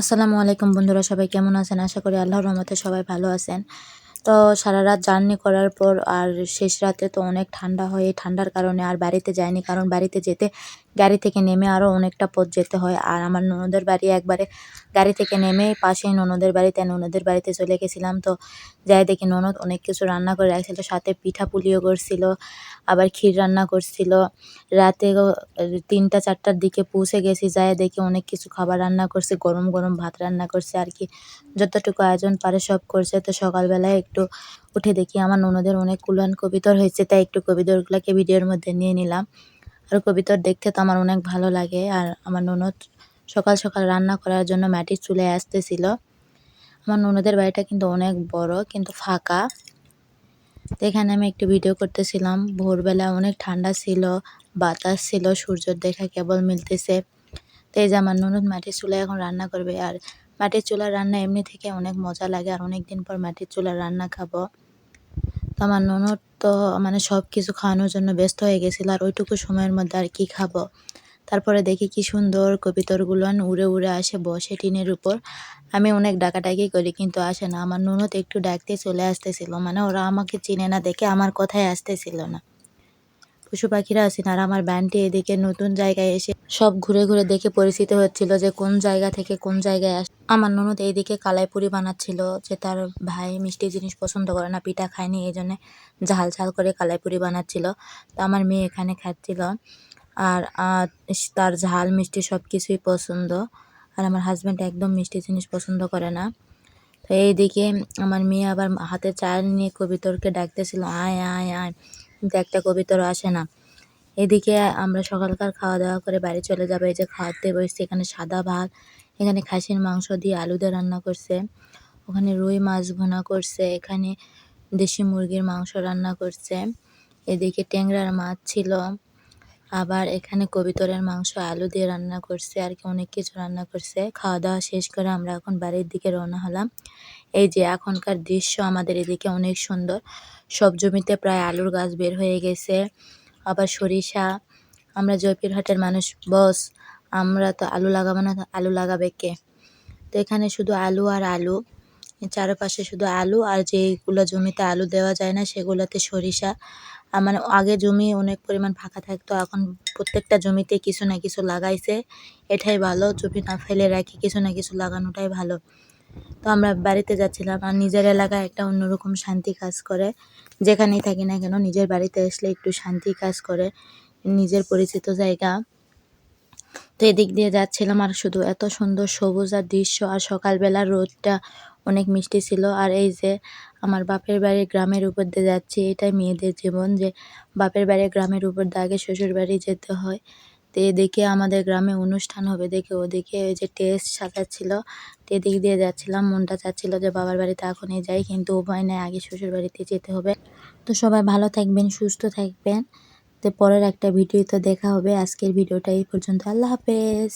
আসসালামু আলাইকুম বন্ধুরা, সবাই কেমন আছেন? আশা করি আল্লাহর রহমতে সবাই ভালো আছেন। তো সারা রাত জার্নি করার পর আর শেষ রাতে তো অনেক ঠান্ডা হয়, ঠান্ডার কারণে আর বাড়িতে যায়নি কারণ বাড়িতে যেতে গাড়ি থেকে নেমে আরও অনেকটা পথ যেতে হয়। আর আমার ননদের বাড়ি একবারে গাড়ি থেকে নেমে পাশেই ননদের বাড়িতে ননদের বাড়িতে চলে গেছিলাম। তো যাই দেখি ননদ অনেক কিছু রান্না করে রাখছিল, সাথে পিঠা পুলিও করছিল, আবার ক্ষীর রান্না করছিল। রাতে তিনটা, চারটার দিকে পৌঁছে গেছি, যাই দেখি অনেক কিছু খাবার রান্না করছে, গরম গরম ভাত রান্না করছে। আর কি যতটুকু আয়োজন পারে সব করছে। তো সকালবেলায় একটু উঠে দেখি আমার ননদের অনেক কুলান কবিতর হয়েছে, তাই একটু কবিতরগুলোকে ভিডিওর মধ্যে নিয়ে নিলাম। আর কবিতর দেখতে তো আমার অনেক ভালো লাগে। আর আমার ননদ সকাল সকাল রান্না করার জন্য মাটির চুলে আসতেছিল। আমার ননদের বাড়িটা কিন্তু অনেক বড়, কিন্তু ফাঁকা। এখানে আমি একটু ভিডিও করতেছিলাম। ভোরবেলা অনেক ঠান্ডা ছিল, বাতাস ছিল, সূর্যর দেখা কেবল মিলতেছে। তো এই যে আমার ননদ মাটির চুলায় এখন রান্না করবে। আর মাটির চুলার রান্না এমনি থেকে অনেক মজা লাগে। আর অনেক দিন পর মাটির চুলার রান্না খাব। আমার ননদ তো মানে সব কিছু খাওয়ানোর জন্য ব্যস্ত হয়ে গেছিল আর ওইটুকু সময়ের মধ্যে আর কি খাব। তারপরে দেখি কি সুন্দর কবিতরগুলো উড়ে উড়ে আসে, বসে টিনের উপর। আমি অনেক ডাকাডাকি করি, কিন্তু আসে না। আমার ননদ একটু ডাকতে চলে আসতেছিল মানে ওরা আমাকে চিনে না দেখে আমার কথায় আসতেছিল না। পশু পাখিরা আছেন আর আমার ব্যান্ডটি এদিকে নতুন জায়গায় এসে সব ঘুরে ঘুরে দেখে পরিচিত হচ্ছিল যে কোন জায়গা থেকে কোন জায়গায় আস আমার ননদ এইদিকে কালাইপুরি বানাচ্ছিল যে তার ভাই মিষ্টি জিনিস পছন্দ করে না, পিঠা খায়নি, এই জন্যে ঝাল ঝাল করে কালাই কালাইপুরি বানাচ্ছিল। তো আমার মেয়ে এখানে খাচ্ছিল আর তার ঝাল, মিষ্টি সব কিছুই পছন্দ। আর আমার হাজব্যান্ড একদম মিষ্টি জিনিস পছন্দ করে না। তো এইদিকে আমার মেয়ে আবার হাতে চাল নিয়ে কবিতরকে ডাকতেছিল, আয় আয় আয়। কিন্তু একটা কবিতর আসে না। এদিকে আমরা সকালকার খাওয়া দাওয়া করে বাড়ি চলে যাব, এই যে খাওয়াতে বসছি, এখানে সাদা ভাত এখানে খাসির মাংস দিয়ে আলু দিয়ে রান্না করছে। ওখানে রুই মাছ ভুনা করছে। এখানে দেশি মুরগির মাংস রান্না করছে। এদিকে ট্যাংরার মাছ ছিল। আবার এখানে কবিতরের মাংস আলু দিয়ে রান্না করছে। আর কি অনেক কিছু রান্না করছে। খাওয়া দাওয়া শেষ করে আমরা এখন বাড়ির দিকে রওনা হলাম। এই যে এখনকার দৃশ্য আমাদের এদিকে অনেক সুন্দর। সব জমিতে প্রায় আলুর গাছ বের হয়ে গেছে। আবার সরিষা। আমরা জয়পুরহাটের মানুষ, বস। আমরা তো আলু লাগাবো না, আলু লাগাবে কে? তো এখানে শুধু আলু আর আলু। চারপাশে শুধু আলু আর যেগুলো জমিতে আলু দেওয়া যায় না, সেগুলোতে সরিষা। মানে আগে জমি অনেক পরিমাণ ফাঁকা থাকতো, এখন প্রত্যেকটা জমিতে কিছু না কিছু লাগাইছে। এটাই ভালো, জমি না ফেলে রাখি কিছু না কিছু লাগানোটাই ভালো। তো আমরা বাড়িতে যাচ্ছিলাম আর নিজের এলাকায় একটা অন্যরকম শান্তি কাজ করে। যেখানেই থাকি না কেন, নিজের বাড়িতে আসলে একটু শান্তি কাজ করে। নিজের পরিচিত জায়গা। তো এদিক দিয়ে যাচ্ছিলাম আর শুধু এত সুন্দর সবুজ আর দৃশ্য আর সকালবেলা রোদটা অনেক মিষ্টি ছিল। আর এই যে আমার বাপের বাড়ি গ্রামের উপর দিয়ে যাচ্ছি, এটাই মেয়েদের জীবন যে বাপের বাড়ি গ্রামের উপর দিয়ে আগে শ্বশুর বাড়ি যেতে হয়। তো এদিকে আমাদের গ্রামে অনুষ্ঠান হবে দেখে ওদিকে ওই যে টেস্ট সাজাচ্ছিল। তো এদিক দিয়ে যাচ্ছিলাম, মনটা চাচ্ছিল যে বাবার বাড়িতে এখনই যাই, কিন্তু উপায় নেই, আগে শ্বশুর বাড়িতে যেতে হবে। তো সবাই ভালো থাকবেন, সুস্থ থাকবেন। তো পরের একটা ভিডিওতে দেখা হবে। আজকের ভিডিওটা এই পর্যন্ত। আল্লাহ হাফেজ।